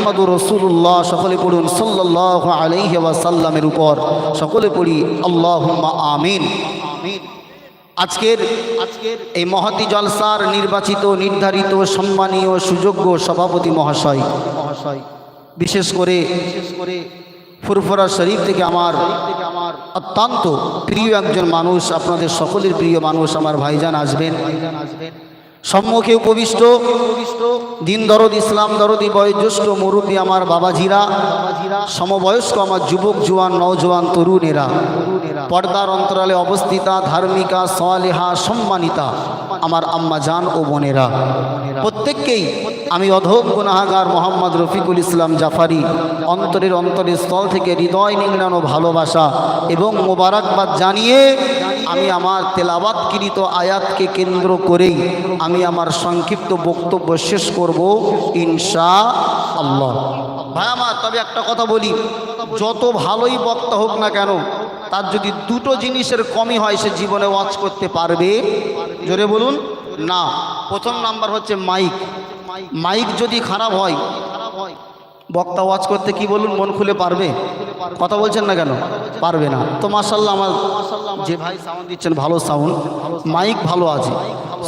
মোহাম্মদুর রসুল্লাহ সকলে পড়ুন সাল্লাহ আলহি ওয়াসাল্লামের উপর। সকলে পড়ি আল্লাহ আমিন। আজকের আজকের এই মহাতি জলসার নির্বাচিত, নির্ধারিত, সম্মানীয়, সুযোগ্য সভাপতি মহাশয় মহাশয় বিশেষ করে বিশেষ করে ফুরফুরা শরীফ থেকে আমার অত্যন্ত প্রিয় একজন মানুষ, আপনাদের সকলের প্রিয় মানুষ, আমার ভাইজান আসবেন ভাইজান আসবেন। সম্মুখে উপবিষ্ট। দিন দরদ, ইসলাম দরদি বয়োজ্যেষ্ঠ মুরব্বী আমার বাবাজিরা, সমবয়স্ক আমার যুবক জুয়ান, নওজোয়ান, তরুণেরা। পর্দার অন্তরালে অবস্থিতা, ধার্মিকা সোয়ালেহা সম্মানিতা আমার আম্মা জান ও বোনেরা। প্রত্যেককেই আমি অধম গুনাহাগার মোহাম্মদ রফিকুল ইসলাম জাফারি অন্তরের অন্তরের স্থল থেকে হৃদয় নিংড়ানো ভালোবাসা এবং মোবারকবাদ জানিয়ে আমি আমার তেলাবাতকৃত আয়াতকে কেন্দ্র করেই আমি আমার সংক্ষিপ্ত বক্তব্য শেষ করব ইনশা আল্লাহ ভাই আমার, তবে একটা কথা বলি, যত ভালোই বক্তা হোক না কেন, তার যদি দুটো জিনিসের কমই হয়, সে জীবনে ওয়াচ করতে পারবে। জোরে বলুন, না। প্রথম নাম্বার হচ্ছে মাইক। মাইক যদি খারাপ হয়, বক্তা ওয়াচ করতে কি বলুন, মন খুলে পারবে? কথা বলছেন না কেন? পারবে না। তো মাসাল্লাহ আমার যে ভাই সাউন্ড দিচ্ছেন, ভালো সাউন্ড মাইক ভালো আছে।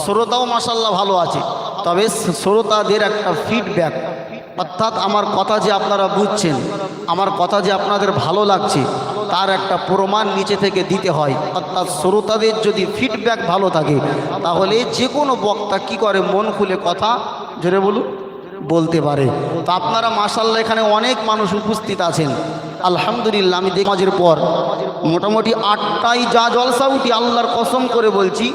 শ্রোতাও মাসাল্লাহ ভালো আছে। তবে শ্রোতাদের একটা ফিডব্যাক অর্থাৎ আমার কথা যে আপনারা বুঝছেন, আমার কথা যে আপনাদের ভালো লাগছে, তার একটা প্রমাণ নিচে থেকে দিতে হয়। অর্থাৎ শ্রোতাদের যদি ফিডব্যাক ভালো থাকে, তাহলে যে কোনো বক্তা কি করে মন খুলে কথা জোরে বলুন? বলতে পারে। তো আপনারা মাসাল্লাহ এখানে অনেক মানুষ উপস্থিত আছেন। আলহামদুলিল্লাহ, আমি দেখমাজের পর। মোটামুটি আটটাই যা জলসা উঠি, আল্লাহর কসম করে বলছি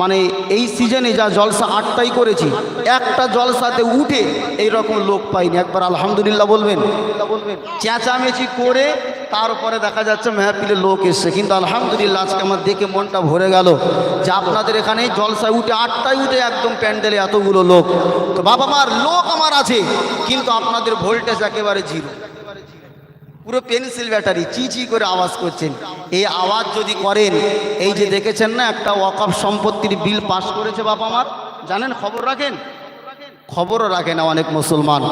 মানে এই সিজনে যা জলসা আটটাই করেছি, একটা জলসাতে উঠে এই রকম লোক পাইনি। একবার আলহামদুলিল্লাহ বলবেন। চেঁচামেচি করে তারপরে দেখা যাচ্ছে মেহাপিলে লোক এসছে। কিন্তু আলহামদুলিল্লাহ, আজকে আমার দেখে মনটা ভরে গেল যে আপনাদের এখানে জলসায় উঠে, আটটায় উঠে একদম প্যান্ডেলে এতগুলো লোক। তো বাবা মার, লোক আমার আছে, কিন্তু আপনাদের ভোল্টেজ একেবারে জিরো। পুরো পেন্সিল ব্যাটারি চি চি করে আওয়াজ করছেন। এই আওয়াজ যদি করেন, এই যে দেখেছেন না, একটা ওয়াকফ সম্পত্তির বিল পাশ করেছে বাবা আমার? জানেন খবর রাখেন? খবরও রাখে না অনেক মুসলমান।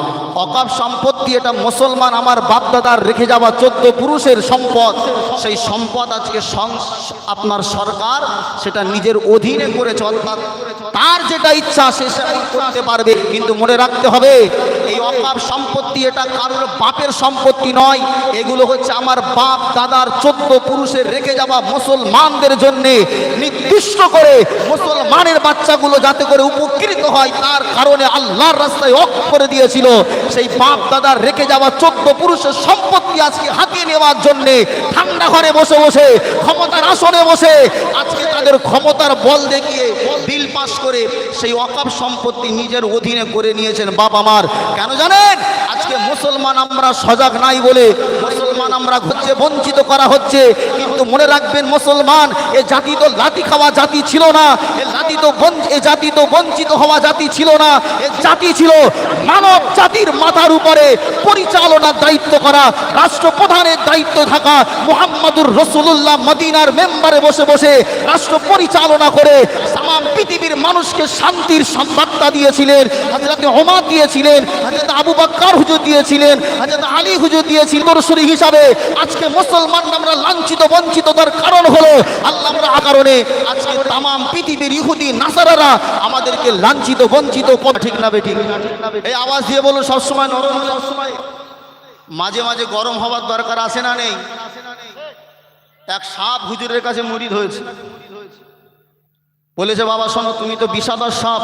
অকাপ সম্পত্তি এটা মুসলমান আমার বাপদাদার রেখে যাওয়া চোদ্দ পুরুষের সম্পদ। সেই সম্পদ আজকে আপনার সরকার সেটা নিজের অধীনে করেছে, অর্থাৎ তার যেটা ইচ্ছা সে সেটা করতে পারবে। কিন্তু মনে রাখতে হবে এই অকাপ সম্পত্তি এটা কারোর বাপের সম্পত্তি নয়। এগুলো হচ্ছে আমার বাপ, দাদার চোদ্দ পুরুষের রেখে যাওয়া মুসলমানদের জন্যে নির্দিষ্ট করে মুসলমানের বাচ্চাগুলো যাতে করে উপকৃত হয়, তার কারণে আল্লাহর রাস্তায় অক করে দিয়েছিল। সেই বাপ, দাদার রেখে যাওয়া চোদ্দ পুরুষের সম্পত্তি আজকে হাতিয়ে নেওয়ার জন্যে ঠান্ডা ঘরে বসে বসে, ক্ষমতার আসনে বসে, আজকে তাদের ক্ষমতার বল দেখিয়ে বিল পাস করে সেই অকাপ সম্পত্তি নিজের অধীনে করে নিয়েছেন বাবা মার কেন জানেন? আজকে মুসলমান আমরা সজাগ নাই বলে মুসলমান আমরা হচ্ছে বঞ্চিত করা হচ্ছে। কিন্তু মনে রাখবেন মুসলমান, এ জাতি তো লাতি খাওয়া জাতি ছিল না, এ জাতি তো এ জাতি তো বঞ্চিত হওয়া জাতি ছিল না, এ জাতি ছিল মানব জাতির মাথার উপরে পরিচালনার দায়িত্ব করা, রাষ্ট্রপ্রধানের দায়িত্ব থাকা, মোহাম্মদুর রসুল্লাহ মদিনার মেম্বারে বসে বসে রাষ্ট্র পরিচালনা করে তাম পৃথিবীর মানুষকে শান্তির বার্তা দিয়েছিলেন হাজরত ওমা দিয়েছিলেন হাজরত আবু বাক্কার হুজুর দিয়েছিলেন হাজরত আলী হুজুর দিয়েছিলেন। দর্শনী হিসাবে আজকে মুসলমান আমরা লাঞ্ছিত বঞ্চিত তার কারণ হলো আল্লাহ আমরা আজকে তাম পৃথিবীর ইহুদি, নাসারারা আমাদেরকে লাঞ্ছিত, বঞ্চিত ঠিক না বেঠিক এই আওয়াজ দিয়ে বলুন সবসময় নরম সবসময় মাঝে মাঝে গরম হওয়ার দরকার আছে না নেই? এক সাপ হুজুরের কাছে মুরিদ হয়েছে বলেছে, বাবা, শোনো, তুমি তো বিষাদার সাপ।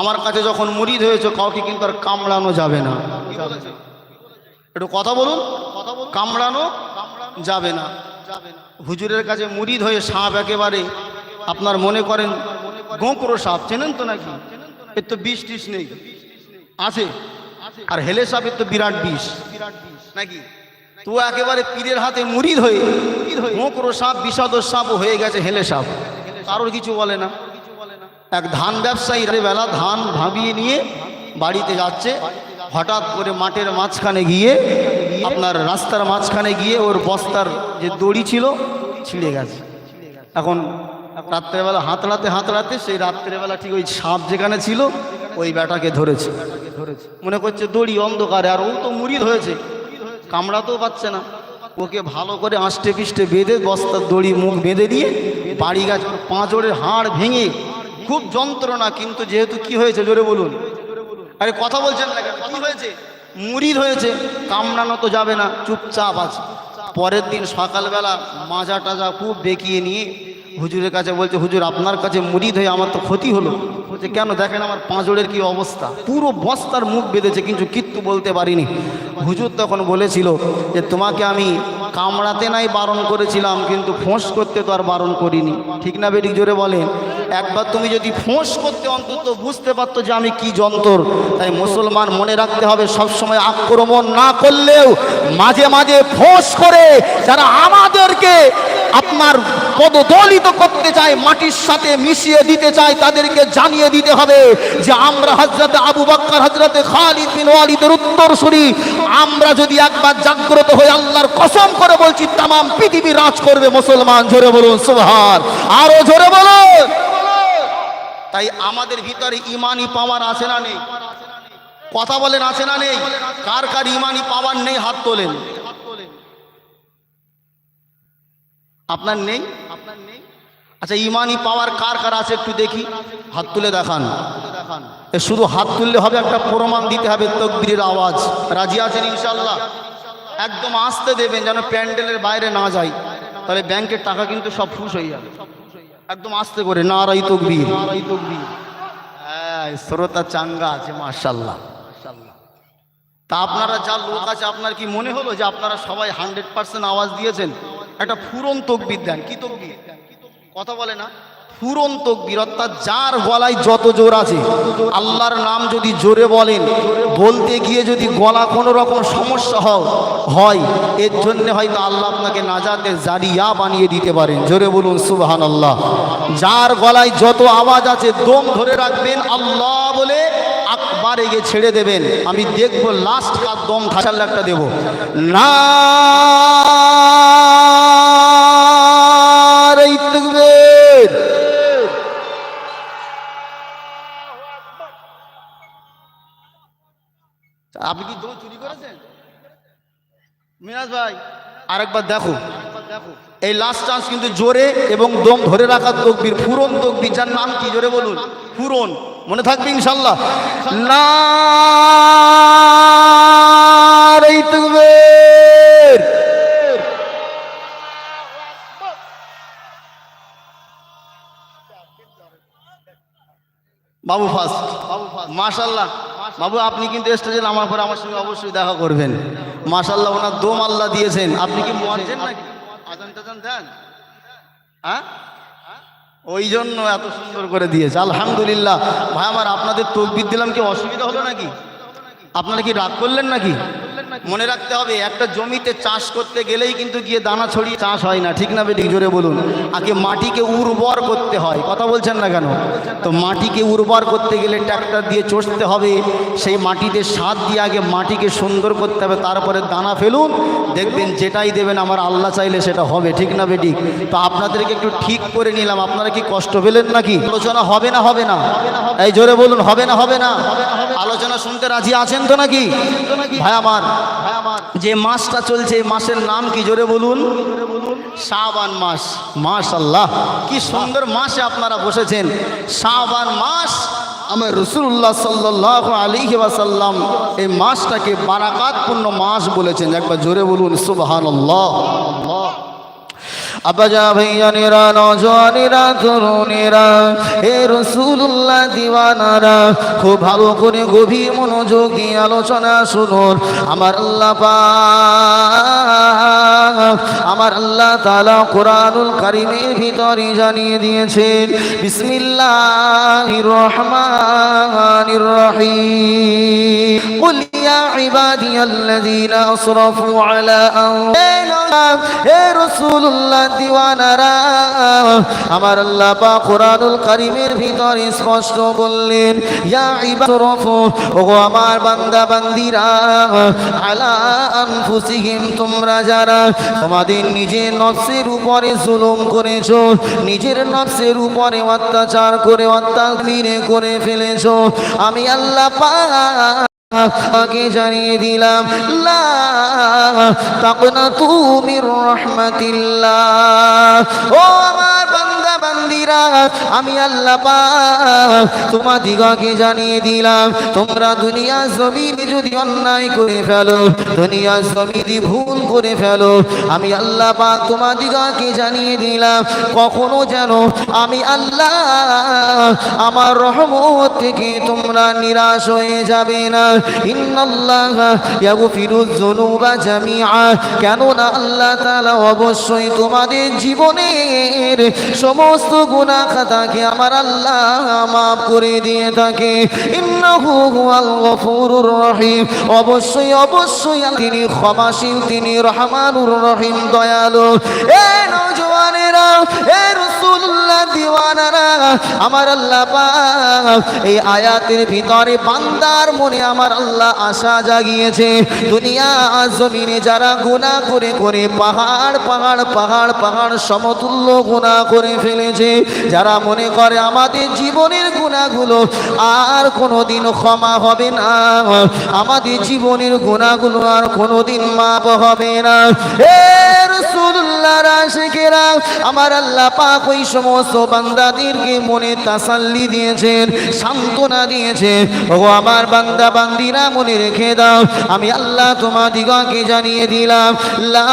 আমার কাছে যখন মুরিদ হয়েছে, কাউকে কিন্তু আর কামড়ানো যাবে না। একটু কথা বলুন। কামড়ানো যাবে না। হুজুরের কাছে মুরিদ হয়ে সাপ একেবারে, আপনার মনে করেন গোঁকড়ো সাপ। চেনেন তো নাকি? এর তো বিষ টিস নেই। আছে। আর হেলে সাপের তো বিরাট বিষ। নাকি? তো একেবারে পীরের হাতে মুড়িদ হয়ে মোকরো সাপ বিষাদ সাপ হয়ে গেছে হেলে সাপ। কারোর কিছু বলে না। এক ধান ব্যবসায়ী বেলা ধান ভাবিয়ে নিয়ে বাড়িতে যাচ্ছে। হঠাৎ করে মাঠের মাঝখানে গিয়ে আপনার রাস্তার মাঝখানে গিয়ে ওর বস্তার যে দড়ি ছিল, ছিঁড়ে গেছে। এখন রাত্রেবেলা হাতড়াতে হাতড়াতে সেই রাত্রেবেলা ঠিক ওই সাপ যেখানে ছিল, ওই বেটাকে ধরেছে। মনে করছে দড়ি অন্ধকারে, আর ও তো মুড়িদ হয়েছে। কামড়াতেও পাচ্ছে না। ওকে ভালো করে আষ্টে পিষ্টে বেঁধে বস্তার দড়ি মুখ বেঁধে দিয়ে বাড়ি গাছ পাঁচড়ের হাড় ভেঙে খুব যন্ত্রণা, কিন্তু যেহেতু কি হয়েছে জোরে বলুন। আরে কথা বলছেন না কেন? কি হয়েছে? মুড়িদ হয়েছে, কামড়ানো তো যাবে না, চুপচাপ আছে। পরের দিন সকালবেলা মাজা টাজা খুব বেঁকিয়ে নিয়ে হুজুরের কাছে বলছে, হুজুর, আপনার কাছে মুড়িদ হয়ে আমার তো ক্ষতি হলো। বলছে, কেন? দেখেন আমার পাঁচড়ের কি অবস্থা। পুরো বস্তার মুখ বেঁধেছে, কিন্তু কিচ্ছু বলতে পারিনি। হুজুর তখন বলেছিল যে, তোমাকে আমি কামড়াতে নাই, বারণ করেছিলাম, কিন্তু ফোঁস করতে তো আর বারণ করিনি। ঠিক না বেরিক জোরে বলেন। একবার তুমি যদি ফোঁস করতে অন্তত বুঝতে পারতো যে, আমি কি যন্ত্র? তাই মুসলমান মনে রাখতে হবে, সবসময় আক্রমণ না করলেও মাঝে মাঝে ফোঁস করে যারা আমাদেরকে আপনার পদদলিত করতে চায়, মাটির সাথে মিশিয়ে দিতে চায়, তাদেরকে জানিয়ে দিতে হবে যে আমরা হজরতে আবু বাক্কার হজরতে খালিদ বিন ওয়ালিদের উত্তরসূরি আমরা যদি একবার জাগ্রত হয়ে আল্লাহর কসম করে বলছি তাম পৃথিবী রাজ করবে মুসলমান। জোরে বলুন, সুবহান। আরও জোরে বলুন। তাই আমাদের ভিতরে ইমানি পাওয়ার আছে না নেই? কথা বলেন, আছে না নেই? কার কার ইমানি পাওয়ার নেই, হাত তোলেন। আপনার নেই? আচ্ছা ইমানি পাওয়ার কার কার আছে একটু দেখি? হাত তুলে দেখান। শুধু হাত তুললে হবে, একটা প্রমাণ দিতে হবে, তকবীরের আওয়াজ। রাজি আছেন ইনশাল্লাহ একদম আসতে দেবেন যেন প্যান্ডেলের বাইরে না যায়। তাহলে ব্যাংকের টাকা কিন্তু সব ফুস হয়ে যাবে। একদম আস্তে করে তকবীর নারাই তকবীর। হ্যাঁ শ্রোতা চাঙ্গা আছে মার্শাল্লাহ তা আপনারা যা লোক আছে, আপনার কি মনে হলো যে আপনারা সবাই হান্ড্রেড পার্সেন্ট আওয়াজ দিয়েছেন? একটা ফুরন তকবির দেন। কি তকবির? কথা বলে না। ফুরন তকবির, অর্থাৎ যার গলায় যত জোর আছে, আল্লাহর নাম যদি জোরে বলেন, বলতে গিয়ে যদি গলা কোনো রকম সমস্যা হও হয়, এর জন্য হয়তো আল্লাহ আপনাকে নাজাতের জারিয়া বানিয়ে দিতে পারেন। জোরে বলুন সুবাহান আল্লাহ যার গলায় যত আওয়াজ আছে, দম ধরে রাখবেন, আল্লাহ বলে আকবার এগে ছেড়ে দেবেন। আমি দেখব লাস্ট কার দম থাকার একটা দেবো। না আপনি কি দম চুরি করেছেন? মিরাজ ভাই। আরেকবার দেখো। এই লাস্ট চান্স কিন্তু জোরে এবং দম ধরে রাখার তকবির ফুরন তকবির যার নাম কি? জোরে বলুন। ফুরন মনে থাকবে ইনশাল্লাহ এই তকবীর। বাবু ফার্স্ট মাশাল্লাহ বাবু, আপনি কিন্তু স্টেজে নামার পরে আমার সঙ্গে অবশ্যই দেখা করবেন। মাসাল্লাহ ওনার দোম আল্লাহ দিয়েছেন। আপনি কি মরছেন নাকি? আজান টাজান হ্যাঁ? ওই জন্য এত সুন্দর করে দিয়েছে। আলহামদুলিল্লাহ। ভাই, আমার আপনাদের তকবির দিলাম কি অসুবিধা হলো নাকি? আপনারা কি রাগ করলেন নাকি? মনে রাখতে হবে, একটা জমিতে চাষ করতে গেলেই কিন্তু গিয়ে দানা ছড়িয়ে চাষ হয় না, ঠিক না বেটি? জোরে বলুন। আগে মাটিকে উর্বর করতে হয়, কথা বলছেন না কেন? তো মাটিকে উর্বর করতে গেলে ট্র্যাক্টর দিয়ে চষতে হবে, সেই মাটিতে সার দিয়ে আগে মাটিকে সুন্দর করতে হবে, তারপরে দানা ফেলুন, দেখবেন যেটাই দেবেন আমার আল্লাহ চাইলে সেটা হবে, ঠিক না বেটি? তো আপনাদেরকে একটু ঠিক করে নিলাম, আপনারা কি কষ্ট পেলেন নাকি? আলোচনা হবে না হবে না? এই জোরে বলুন, হবে না হবে না? আলোচনা শুনতে রাজি আছেন তো নাকি? ভাই আমার যে মাসটা চলছে মাসের নাম কি? জোরে বলুন। শাহবান মাস। মাস আল্লাহ কি সুন্দর মাসে আপনারা বসেছেন। শাহবান মাস, আমার রসুল্লাহ সাল্লাহ আলী সাল্লাম এই মাসটাকে বারাকাতপূর্ণ মাস বলেছেন। একবার জোরে বলুন সুবাহ আবাজা ভাইয়ানেরা নজওয়ানেরা তরুণেরা এ রসুল্লাহ দিওয়ানারা, খুব ভালো করে গভীর মনোযোগী আলোচনা শুনুন। আমার আল্লাহ আমার আল্লাহ তাআলা কোরআনুল কারীমের ভিতরে জানিয়ে দিয়েছেন বিসমিল্লাহির রহমানির রহিম قل يا عبادي الذين أسرفوا على أنفسهم হে রসুল্লাহ দিওয়ানারা আমার আল্লাহ পাক কোরআনুল কারীমের ভিতর স্পষ্ট বললেন ইয়া ইবাদরফু ওগো আমার বান্দা বান্দিরা আলা আনফুসিহিম তোমরা যারা তোমাদের নিজের নফসের উপরে জুলুম করেছ, নিজের নফসের উপরে অত্যাচার করে অত্যাচার করে ফেলেছ। আমি আল্লাহ পা আগে জানিয়ে দিলাম, লা তুমি রহমতিল্লা ও আমার আমি আল্লাহ পাক তোমাদিগকে জানিয়ে দিলাম, তোমরা দুনিয়া জমিনে যদি অন্যায় করে ফেলো, দুনিয়া জমিনে ভুল করে ফেলো, আমি আল্লাহ পাক তোমাদিগকে জানিয়ে দিলাম, কখনো যেন আমি আল্লাহ আমার রহমত থেকে তোমরা নিরাশ হয়ে যাবে না। ইন্নাল্লাহ কেননা আল্লাহ তাআলা অবশ্যই তোমাদের জীবনের সমস্ত গুনাহ খাতাকে আমার আল্লাহ মাফ করে দিয়ে থাকে? ইন্নাহু হুয়াল গফুরুর রহিম। অবশ্যই অবশ্যই তিনি ক্ষমাশীল, তিনি রহমানুর রহিম, দয়ালু। এ নওজওয়ানেরা আমার আল্লাহ এই আয়াতের ভিতরে বান্দার মনে আমার আল্লাহ আশা জাগিয়েছে। দুনিয়া জমিনে যারা গুনাহ করে করে পাহাড় পাহাড় পাহাড় পাহাড় সমতুল্য গুনাহ করে ফেলেছে, যারা মনে করে আমাদের জীবনের গুণাগুলো আর কোনোদিন ক্ষমা হবে না, আমাদের জীবনের গুণাগুলো আর কোনোদিন মাপ হবে না। আমার আল্লাহ পাক ওই সমস্ত বান্দাদেরকে মনে তাসাল্লি দিয়েছেন, সান্ত্বনা দিয়েছে ও আমার বান্দা, বান্দিরা মনে রেখে দাও, আমি আল্লাহ তোমাদিগকে জানিয়ে দিলাম, লা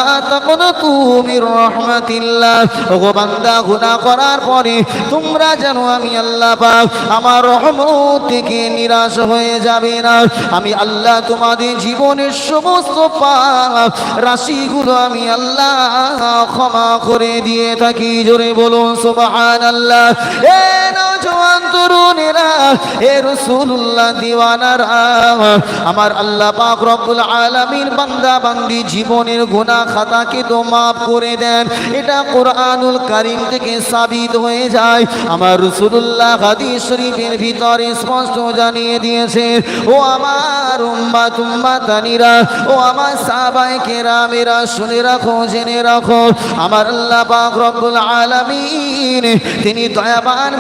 মির রাহমাতিল্লাহ। ও বান্দা, গুনাহ করার পরে তোমরা জানো আমি আল্লাহ পাক আমার রহমত থেকে নিরাশ হয়ে যাবে না। আমি আল্লাহ তোমাদের জীবনের সমস্ত পাপ, রাশিগুলো আমি আল্লাহ ক্ষমা করে দিয়ে থাকি জোরে বলুন সুবহানাল্লাহ। এ নওজওয়ান তরুণেরা, এ রাসূলুল্লাহ দিওয়ানারা আমার আল্লাহ পাক রব্বুল আলামিন বান্দা বান্দি জীবনের গুনাহ খাতাকে তো মাফ করে দেন। এটা কোরআনুল কারীম থেকে সাবিত হয়ে যায়। আমার রাসূলুল্লাহ হাদিস শরীফের ভিতরে স্পষ্ট জানিয়ে দিয়েছে, ও আমার উম্মাত উম্মাতানিরা ও আমার সাহাবায়ে কেরামেরা, শুনে রাখো, জেনে রাখো। আমার আল্লাহ পাক রব্বুল আলামিন, তিনি দয়াবান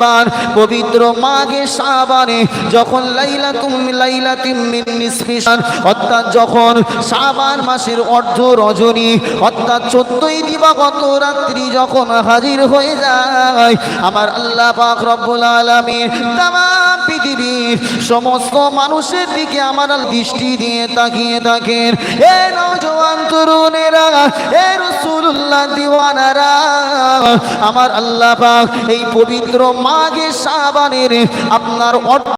মেহেরবান পবিত্র মাঘে শাবানে যখন লাইলাতুম লাইলাতিম মিন নিসফিশান অর্থাৎ যখন শাবান মাসের অর্ধ রজনী, অর্থাৎ চোদ্দই দিবাগত রাত্রি যখন হাজির হয়ে যায়, আমার আল্লাহ পাক রব্বুল আলমীর তাম পৃথিবীর সমস্ত মানুষের দিকে আমার দৃষ্টি দিয়ে তাকিয়ে থাকেন। এ নজওয়ান তরুণেরা, এ রসুল্লাহ দিওয়ানারা, আমার আল্লাহ পাক এই পবিত্র মাঘে সাবানের আপনার অর্ধ